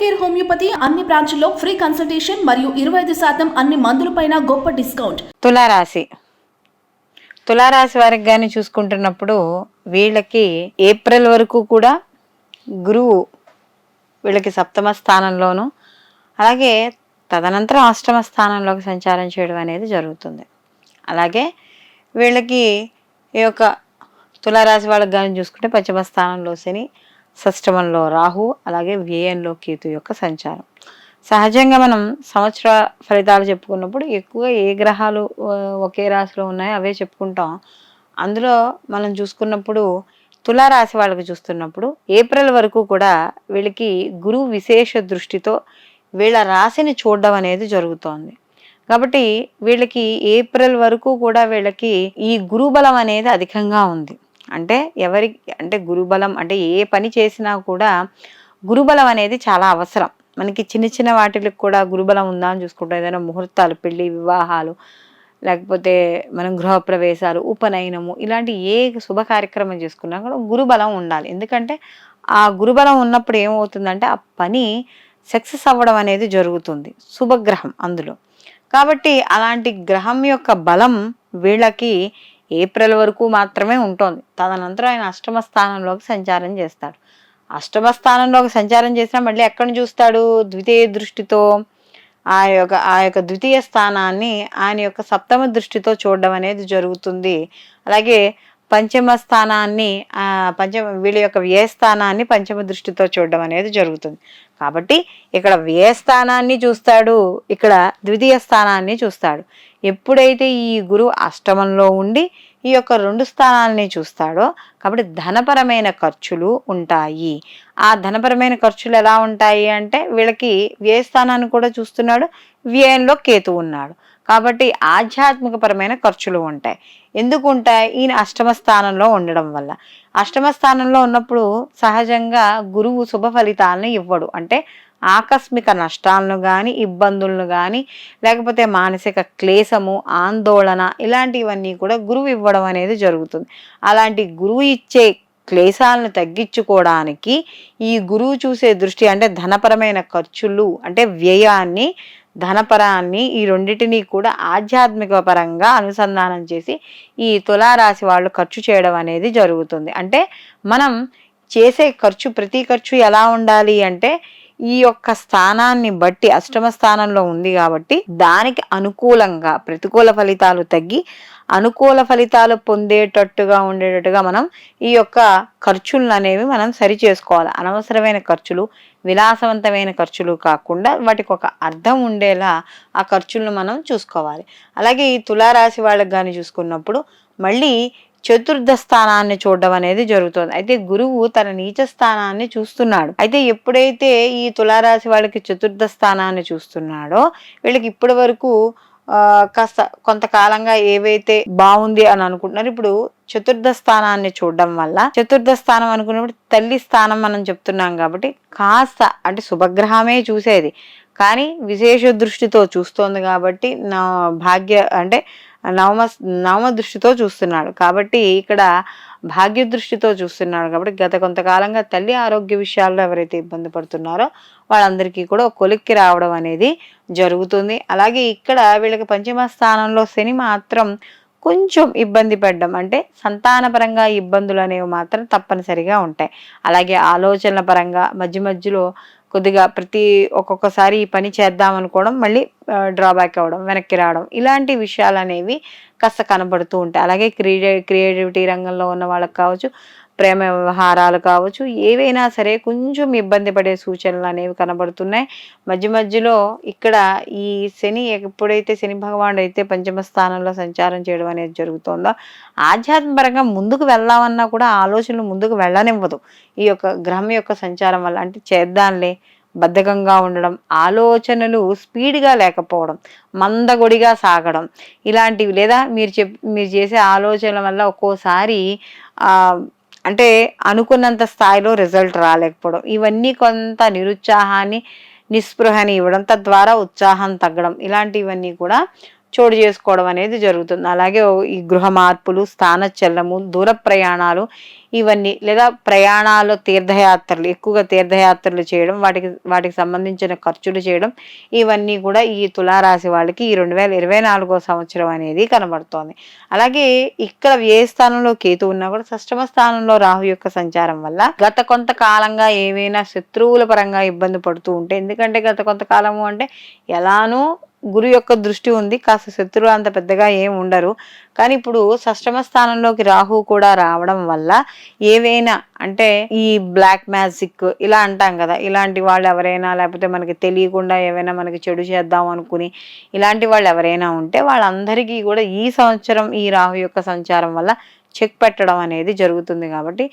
Care homeopathy అన్ని బ్రాంచుల్లో free consultation మరియు ఇరవై ఐదు శాతం అన్ని మందులపైన గొప్ప డిస్కౌంట్. తులారాశి. తులారాశి వారికి కానీ చూసుకుంటున్నప్పుడు వీళ్ళకి ఏప్రిల్ వరకు కూడా గురువు వీళ్ళకి సప్తమ స్థానంలోను అలాగే తదనంతరం అష్టమ స్థానంలోకి సంచారం చేయడం అనేది జరుగుతుంది. అలాగే వీళ్ళకి ఈ యొక్క తులారాశి వాళ్ళకి కానీ చూసుకుంటే పశ్చిమ స్థానంలో శని షష్టమంలో రాహు అలాగే వ్యయంలో కేతు యొక్క సంచారం. సహజంగా మనం సంవత్సర ఫలితాలు చెప్పుకున్నప్పుడు ఎక్కువగా ఏ గ్రహాలు ఒకే రాశిలో ఉన్నాయో అవే చెప్పుకుంటాం. అందులో మనం చూసుకున్నప్పుడు తులారాశి వాళ్ళకి చూస్తున్నప్పుడు ఏప్రిల్ వరకు కూడా వీళ్ళకి గురువు విశేష దృష్టితో వీళ్ళ రాశిని చూడడం అనేది జరుగుతోంది. కాబట్టి వీళ్ళకి ఏప్రిల్ వరకు కూడా వీళ్ళకి ఈ గురుబలం అనేది అధికంగా ఉంది. అంటే ఎవరి అంటే గురుబలం అంటే ఏ పని చేసినా కూడా గురుబలం అనేది చాలా అవసరం. మనకి చిన్న చిన్న వాటికి కూడా గురుబలం ఉందా అని చూసుకుంటాం ఏదైనా ముహూర్తాలు పెళ్ళి వివాహాలు లేకపోతే మనం గృహప్రవేశాలు ఉపనయనము ఇలాంటి ఏ శుభ కార్యక్రమం చేసుకున్నా కూడా గురుబలం ఉండాలి. ఎందుకంటే ఆ గురుబలం ఉన్నప్పుడు ఏమవుతుందంటే ఆ పని సక్సెస్ అవ్వడం అనేది జరుగుతుంది శుభగ్రహం అందులో. కాబట్టి అలాంటి గ్రహం యొక్క బలం వీళ్ళకి ఏప్రిల్ వరకు మాత్రమే ఉంటుంది. తదనంతరం ఆయన అష్టమ స్థానంలోకి సంచారం చేస్తాడు. అష్టమ స్థానంలోకి సంచారం చేసినా మళ్ళీ ఎక్కడ చూస్తాడు? ద్వితీయ దృష్టితో ఆ యొక్క ఆ యొక్క ద్వితీయ స్థానాన్ని ఆయన యొక్క సప్తమ దృష్టితో చూడడం అనేది జరుగుతుంది. అలాగే పంచమ స్థానాన్ని పంచమ వీళ్ళ యొక్క వ్యయ స్థానాన్ని పంచమ దృష్టితో చూడడం అనేది జరుగుతుంది. కాబట్టి ఇక్కడ వ్యయ స్థానాన్ని చూస్తాడు ఇక్కడ ద్వితీయ స్థానాన్ని చూస్తాడు. ఎప్పుడైతే ఈ గురువు అష్టమంలో ఉండి ఈ యొక్క రెండు స్థానాలని చూస్తాడో కాబట్టి ధనపరమైన ఖర్చులు ఉంటాయి. ఆ ధనపరమైన ఖర్చులు ఎలా ఉంటాయి అంటే వీళ్ళకి వ్యయ స్థానాన్ని కూడా చూస్తున్నాడు వ్యయంలో కేతు ఉన్నాడు. కాబట్టి ఆధ్యాత్మికపరమైన ఖర్చులు ఉంటాయి. ఎందుకు ఉంటాయి? ఈయన అష్టమ స్థానంలో ఉండడం వల్ల. అష్టమ స్థానంలో ఉన్నప్పుడు సహజంగా గురువు శుభ ఫలితాలను ఇవ్వడు. అంటే ఆకస్మిక నష్టాలను కానీ ఇబ్బందులను కానీ లేకపోతే మానసిక క్లేశము ఆందోళన ఇలాంటివన్నీ కూడా గురువు ఇవ్వడం అనేది జరుగుతుంది. అలాంటి గురువు ఇచ్చే క్లేశాలను తగ్గించుకోవడానికి ఈ గురువు చూసే దృష్టి అంటే ధనపరమైన ఖర్చులు అంటే వ్యయాన్ని ధనపరాన్ని ఈ రెండింటినీ కూడా ఆధ్యాత్మిక పరంగా అనుసంధానం చేసి ఈ తులారాశి వాళ్ళు ఖర్చు చేయడం అనేది జరుగుతుంది. అంటే మనం చేసే ఖర్చు ప్రతి ఖర్చు ఎలా ఉండాలి అంటే ఈ యొక్క స్థానాన్ని బట్టి అష్టమ స్థానంలో ఉంది కాబట్టి దానికి అనుకూలంగా ప్రతికూల ఫలితాలు తగ్గి అనుకూల ఫలితాలు పొందేటట్టుగా ఉండేటట్టుగా మనం ఈ యొక్క ఖర్చులను అనేవి మనం సరి చేసుకోవాలి. అనవసరమైన ఖర్చులు విలాసవంతమైన ఖర్చులు కాకుండా వాటికి ఒక అర్థం ఉండేలా ఆ ఖర్చులను మనం చూసుకోవాలి. అలాగే ఈ తులారాశి వాళ్ళకి కానీ చూసుకున్నప్పుడు మళ్ళీ చతుర్థ స్థానాన్ని చూడడం అనేది జరుగుతుంది. అయితే గురువు తన నీచ స్థానాన్ని చూస్తున్నాడు. అయితే ఎప్పుడైతే ఈ తులారాశి వాళ్ళకి చతుర్థ స్థానాన్ని చూస్తున్నాడో వీళ్ళకి ఇప్పటి వరకు కాస్త కొంతకాలంగా ఏవైతే బాగుంది అని అనుకుంటున్నారు ఇప్పుడు చతుర్థ స్థానాన్ని చూడడం వల్ల చతుర్థ స్థానం అనుకున్నప్పుడు తల్లి స్థానం మనం చెప్తున్నాం కాబట్టి కాస్త అంటే శుభగ్రహమే చూసేది. కానీ విశేష దృష్టితో చూస్తోంది కాబట్టి నా భాగ్య అంటే నవమ నవమ దృష్టితో చూస్తున్నాడు. కాబట్టి ఇక్కడ భాగ్య దృష్టితో చూస్తున్నాడు కాబట్టి గత కొంతకాలంగా తల్లి ఆరోగ్య విషయాల్లో ఎవరైతే ఇబ్బంది పడుతున్నారో వాళ్ళందరికీ కూడా కొలిక్కి రావడం అనేది జరుగుతుంది. అలాగే ఇక్కడ వీళ్ళకి పంచమ స్థానంలో శని మాత్రం కొంచెం ఇబ్బంది పడ్డం అంటే సంతానపరంగా ఇబ్బందులు అనేవి మాత్రం తప్పనిసరిగా ఉంటాయి. అలాగే ఆలోచనల పరంగా మధ్య మధ్యలో కొద్దిగా ప్రతి ఒక్కొక్కసారి ఈ పని చేద్దాం అనుకోవడం మళ్ళీ డ్రాబ్యాక్ అవ్వడం వెనక్కి రావడం ఇలాంటి విషయాలు అనేవి కాస్త కనబడుతూ ఉంటాయి. అలాగే క్రియే క్రియేటివిటీ రంగంలో ఉన్న వాళ్ళకి కావచ్చు ప్రేమ వ్యవహారాలు కావచ్చు ఏవైనా సరే కొంచెం ఇబ్బంది పడే సూచనలు అనేవి కనబడుతున్నాయి. మధ్య మధ్యలో ఇక్కడ ఈ శని ఎప్పుడైతే శని భగవానుడు అయితే పంచమ స్థానంలో సంచారం చేయడం అనేది జరుగుతుందో ఆధ్యాత్మపరంగా ముందుకు వెళ్దామన్నా కూడా ఆలోచనలు ముందుకు వెళ్ళనివ్వదు. ఈ యొక్క గ్రహం యొక్క సంచారం వల్ల అంటే చేద్దాంలే బద్ధకంగా ఉండడం ఆలోచనలు స్పీడ్గా లేకపోవడం మందగొడిగా సాగడం ఇలాంటివి లేదా మీరు చెప్ మీరు చేసే ఆలోచనల వల్ల ఒక్కోసారి అంటే అనుకున్నంత స్థాయిలో రిజల్ట్ రాలేకపోవడం. ఇవన్నీ కొంత నిరుత్సాహాన్ని నిస్పృహని ఇవ్వడం తద్వారా ఉత్సాహం తగ్గడం. ఇలాంటివన్నీ కూడా చోటు చేసుకోవడం అనేది జరుగుతుంది. అలాగే ఈ గృహ మార్పులు స్థానచలనము దూర ప్రయాణాలు ఇవన్నీ లేదా ప్రయాణాలు తీర్థయాత్రలు ఎక్కువగా తీర్థయాత్రలు చేయడం వాటికి వాటికి సంబంధించిన ఖర్చులు చేయడం ఇవన్నీ కూడా ఈ తులారాశి వాళ్ళకి ఈ రెండు వేల ఇరవై నాలుగో సంవత్సరం అనేది కనబడుతోంది. అలాగే ఇక్కడ ఏ స్థానంలో కేతు ఉన్నా కూడా షష్టమ స్థానంలో రాహు యొక్క సంచారం వల్ల గత కొంతకాలంగా ఏవైనా శత్రువుల పరంగా ఇబ్బంది పడుతూ ఉంటే ఎందుకంటే గత కొంతకాలము అంటే ఎలానూ గురు యొక్క దృష్టి ఉంది. కాస్త శత్రువులు అంత పెద్దగా ఏం ఉండరు. కానీ ఇప్పుడు షష్టమ స్థానంలోకి రాహు కూడా రావడం వల్ల ఏవైనా అంటే ఈ బ్లాక్ మ్యాజిక్ ఇలా అంటాం కదా. ఇలాంటి వాళ్ళు ఎవరైనా లేకపోతే మనకి తెలియకుండా ఏవైనా మనకి చెడు చేద్దాం అనుకుని ఇలాంటి వాళ్ళు ఎవరైనా ఉంటే వాళ్ళందరికీ కూడా ఈ సంవత్సరం ఈ రాహు యొక్క సంచారం వల్ల చెక్ పెట్టడం అనేది జరుగుతుంది కాబట్టి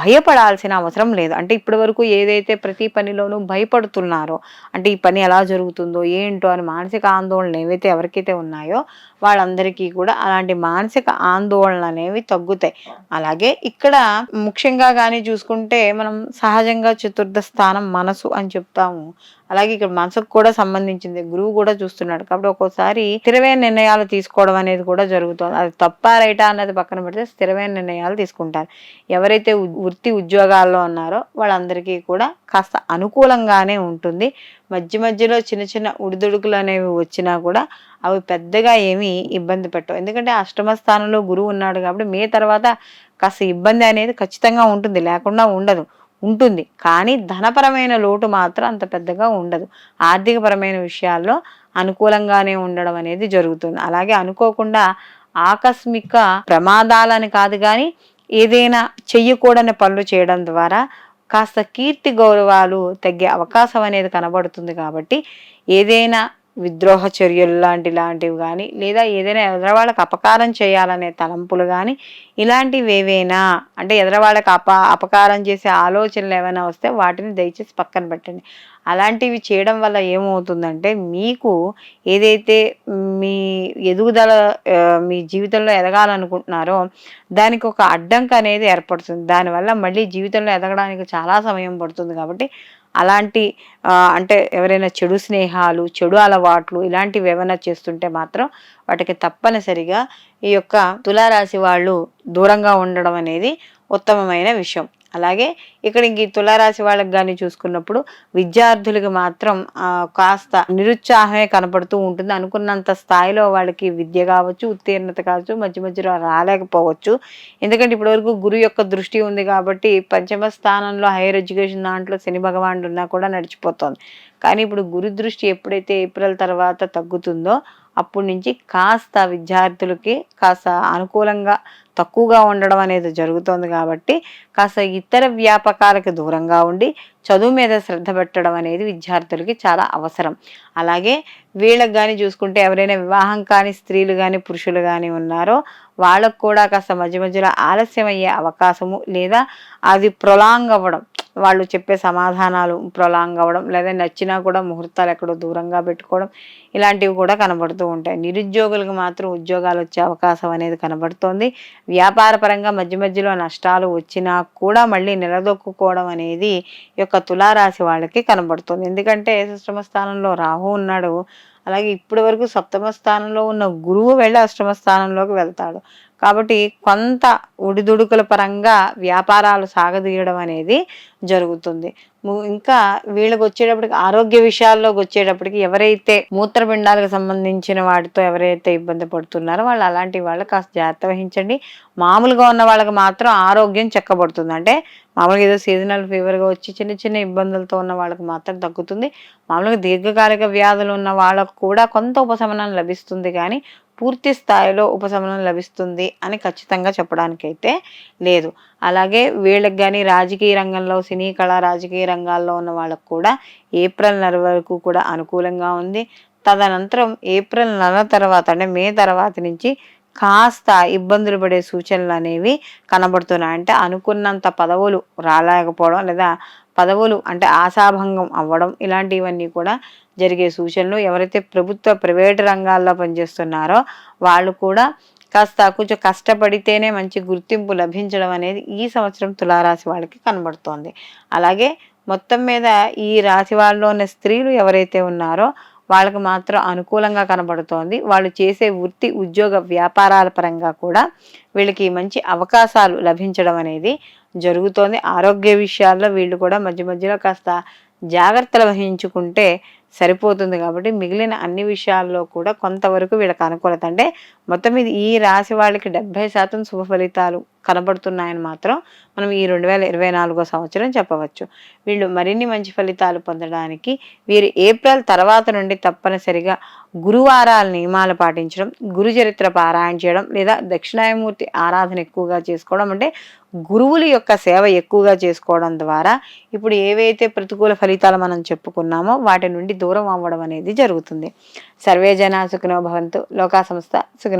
భయపడాల్సిన అవసరం లేదు. అంటే ఇప్పటి వరకు ఏదైతే ప్రతి పనిలోనూ భయపడుతున్నారో అంటే ఈ పని ఎలా జరుగుతుందో ఏంటో అని మానసిక ఆందోళనలు ఏవైతే ఎవరికైతే ఉన్నాయో వాళ్ళందరికీ కూడా అలాంటి మానసిక ఆందోళనలు అనేవి తగ్గుతాయి. అలాగే ఇక్కడ ముఖ్యంగా కానీ చూసుకుంటే మనం సహజంగా చతుర్థ స్థానం మనసు అని చెప్తాము. అలాగే ఇక్కడ మనసుకు కూడా సంబంధించింది గురువు కూడా చూస్తున్నాడు. కాబట్టి ఒక్కోసారి స్థిరమైన నిర్ణయాలు తీసుకోవడం అనేది కూడా జరుగుతుంది. అది తప్ప రైటా అన్నది పక్కన పెడితే స్థిరమైన నిర్ణయాలు తీసుకుంటారు. ఎవరైతే ఉ- వృత్తి ఉద్యోగాల్లో ఉన్నారో వాళ్ళందరికీ కూడా కాస్త అనుకూలంగానే ఉంటుంది. మధ్య మధ్యలో చిన్న చిన్న ఉడిదుడుకులు అనేవి వచ్చినా కూడా అవి పెద్దగా ఏమీ ఇబ్బంది పెట్టవు. ఎందుకంటే అష్టమ స్థానంలో గురువు ఉన్నాడు కాబట్టి మే తర్వాత కాస్త ఇబ్బంది అనేది ఖచ్చితంగా ఉంటుంది లేకుండా ఉండదు ఉంటుంది. కానీ ధనపరమైన లోటు మాత్రం అంత పెద్దగా ఉండదు. ఆర్థికపరమైన విషయాల్లో అనుకూలంగానే ఉండడం అనేది జరుగుతుంది. అలాగే అనుకోకుండా ఆకస్మిక ప్రమాదాలని కాదు కానీ ఏదైనా చెయ్యకూడని పనులు చేయడం ద్వారా కాస్త కీర్తి గౌరవాలు తగ్గే అవకాశం అనేది కనబడుతుంది కాబట్టి ఏదైనా విద్రోహ చర్యలు లాంటి లాంటివి కానీ లేదా ఏదైనా ఎదరవాళ్ళకి అపకారం చేయాలనే తలంపులు కానీ ఇలాంటివి ఏవైనా అంటే ఎదరవాళ్ళకి అప అపకారం చేసే ఆలోచనలు ఏమైనా వస్తే వాటిని దయచేసి పక్కన పెట్టండి. అలాంటివి చేయడం వల్ల ఏమవుతుందంటే మీకు ఏదైతే మీ ఎదుగుదల మీ జీవితంలో ఎదగాలనుకుంటున్నారో దానికి ఒక అడ్డంకి అనేది ఏర్పడుతుంది. దానివల్ల మళ్ళీ జీవితంలో ఎదగడానికి చాలా సమయం పడుతుంది కాబట్టి అలాంటి అంటే ఎవరైనా చెడు స్నేహాలు చెడు అలవాట్లు ఇలాంటివి ఏమైనా చేస్తుంటే మాత్రం వాటికి తప్పనిసరిగా ఈ యొక్క తులారాశి వాళ్ళు దూరంగా ఉండడం అనేది ఉత్తమమైన విషయం. అలాగే ఇక్కడ ఇంక ఈ తులారాశి వాళ్ళకి కానీ చూసుకున్నప్పుడు విద్యార్థులకు మాత్రం కాస్త నిరుత్సాహమే కనపడుతూ ఉంటుంది. అనుకున్నంత స్థాయిలో వాళ్ళకి విద్య కావచ్చు ఉత్తీర్ణత కావచ్చు మధ్య మధ్యలో రాలేకపోవచ్చు. ఎందుకంటే ఇప్పటివరకు గురు యొక్క దృష్టి ఉంది కాబట్టి పంచమ స్థానంలో హైయర్ ఎడ్యుకేషన్ దాంట్లో శని భగవానుడు ఉన్నా కూడా నడిచిపోతుంది. కానీ ఇప్పుడు గురు దృష్టి ఎప్పుడైతే ఏప్రిల్ తర్వాత తగ్గుతుందో అప్పటి నుంచి కాస్త విద్యార్థులకి కాస్త అనుకూలంగా తక్కువగా ఉండడం అనేది జరుగుతోంది కాబట్టి కాస్త ఇతర వ్యాపకాలకు దూరంగా ఉండి చదువు మీద శ్రద్ధ పెట్టడం అనేది విద్యార్థులకి చాలా అవసరం. అలాగే వీళ్ళకి కానీ చూసుకుంటే ఎవరైనా వివాహం కాని స్త్రీలు కానీ పురుషులు కానీ ఉన్నారో వాళ్ళకు కూడా కాస్త మధ్య మధ్యలో ఆలస్యం అయ్యే అవకాశము లేదా అది ప్రొలాంగ్ అవ్వడం వాళ్ళు చెప్పే సమాధానాలు ప్రొలాంగ్ అవ్వడం లేదా నచ్చినా కూడా ముహూర్తాలు ఎక్కడో దూరంగా పెట్టుకోవడం ఇలాంటివి కూడా కనబడుతూ ఉంటాయి. నిరుద్యోగులకు మాత్రం ఉద్యోగాలు వచ్చే అవకాశం అనేది కనబడుతోంది. వ్యాపార పరంగా మధ్య మధ్యలో నష్టాలు వచ్చినా కూడా మళ్ళీ నిలదొక్కుకోవడం అనేది యొక్క తులారాశి వాళ్ళకి కనబడుతుంది. ఎందుకంటే సప్తమ స్థానంలో రాహు ఉన్నాడు. అలాగే ఇప్పటి వరకు సప్తమ స్థానంలో ఉన్న గురువు వెళ్ళి అష్టమ స్థానంలోకి వెళ్తాడు. కాబట్టి కొంత ఉడిదుడుకుల పరంగా వ్యాపారాలు సాగదీయడం అనేది జరుగుతుంది. ఇంకా వీళ్ళకి వచ్చేటప్పటికి ఆరోగ్య విషయాల్లోకి వచ్చేటప్పటికి ఎవరైతే మూత్రపిండాలకు సంబంధించిన వాటితో ఎవరైతే ఇబ్బంది పడుతున్నారో వాళ్ళు అలాంటి వాళ్ళు కాస్త జాగ్రత్త వహించండి. మామూలుగా ఉన్న వాళ్ళకి మాత్రం ఆరోగ్యం చెక్కబడుతుంది. అంటే మామూలుగా ఏదో సీజనల్ ఫీవర్గా వచ్చి చిన్న చిన్న ఇబ్బందులతో ఉన్న వాళ్ళకి మాత్రం తగ్గుతుంది. మామూలుగా దీర్ఘకాలిక వ్యాధులు ఉన్న వాళ్ళకు కూడా కొంత ఉపశమనం లభిస్తుంది కానీ పూర్తి స్థాయిలో ఉపశమనం లభిస్తుంది అని ఖచ్చితంగా చెప్పడానికైతే లేదు. అలాగే వీళ్ళకి కానీ రాజకీయ రంగంలో సినీ కళా రాజకీయ రంగాల్లో ఉన్న వాళ్ళకు కూడా ఏప్రిల్ నెల వరకు కూడా అనుకూలంగా ఉంది. తదనంతరం ఏప్రిల్ నెల తర్వాత అంటే మే తర్వాత నుంచి కాస్త ఇబ్బందులు పడే సూచనలు అనేవి కనబడుతున్నాయి అంటే అనుకున్నంత పదవులు రాలేకపోవడం లేదా పదవులు అంటే ఆశాభంగం అవ్వడం ఇలాంటివన్నీ కూడా జరిగే సూచనలు ఎవరైతే ప్రభుత్వ ప్రైవేటు రంగాల్లో పనిచేస్తున్నారో వాళ్ళు కూడా కాస్త కొంచెం కష్టపడితేనే మంచి గుర్తింపు లభించడం అనేది ఈ సంవత్సరం తులారాశి వాళ్ళకి కనబడుతోంది. అలాగే మొత్తం మీద ఈ రాశి వాళ్ళలో ఉన్న స్త్రీలు ఎవరైతే ఉన్నారో వాళ్ళకి మాత్రం అనుకూలంగా కనబడుతోంది. వాళ్ళు చేసే వృత్తి ఉద్యోగ వ్యాపారాల పరంగా కూడా వీళ్ళకి మంచి అవకాశాలు లభించడం అనేది జరుగుతోంది. ఆరోగ్య విషయాల్లో వీళ్ళు కూడా మధ్య మధ్యలో కాస్త జాగ్రత్తలు వహించుకుంటే సరిపోతుంది కాబట్టి మిగిలిన అన్ని విషయాల్లో కూడా కొంతవరకు వీళ్ళకి అనుకూలత. అంటే మొత్తం మీద ఈ రాశి వాళ్ళకి డెబ్బై శాతం శుభ ఫలితాలు కనబడుతున్నాయని మాత్రం మనం ఈ రెండు వేల ఇరవై నాలుగో సంవత్సరం చెప్పవచ్చు. వీళ్ళు మరిన్ని మంచి ఫలితాలు పొందడానికి వీరు ఏప్రిల్ తర్వాత నుండి తప్పనిసరిగా గురువారాల నియమాలు పాటించడం గురు చరిత్ర పారాయణ చేయడం లేదా దక్షిణాయమూర్తి ఆరాధన ఎక్కువగా చేసుకోవడం అంటే గురువుల యొక్క సేవ ఎక్కువగా చేసుకోవడం ద్వారా ఇప్పుడు ఏవైతే ప్రతికూల ఫలితాలు మనం చెప్పుకున్నామో వాటి నుండి దూరం అవ్వడం అనేది జరుగుతుంది. సర్వే జన సుఖినో భవంతు. లోకా సంస్థ సుఖినో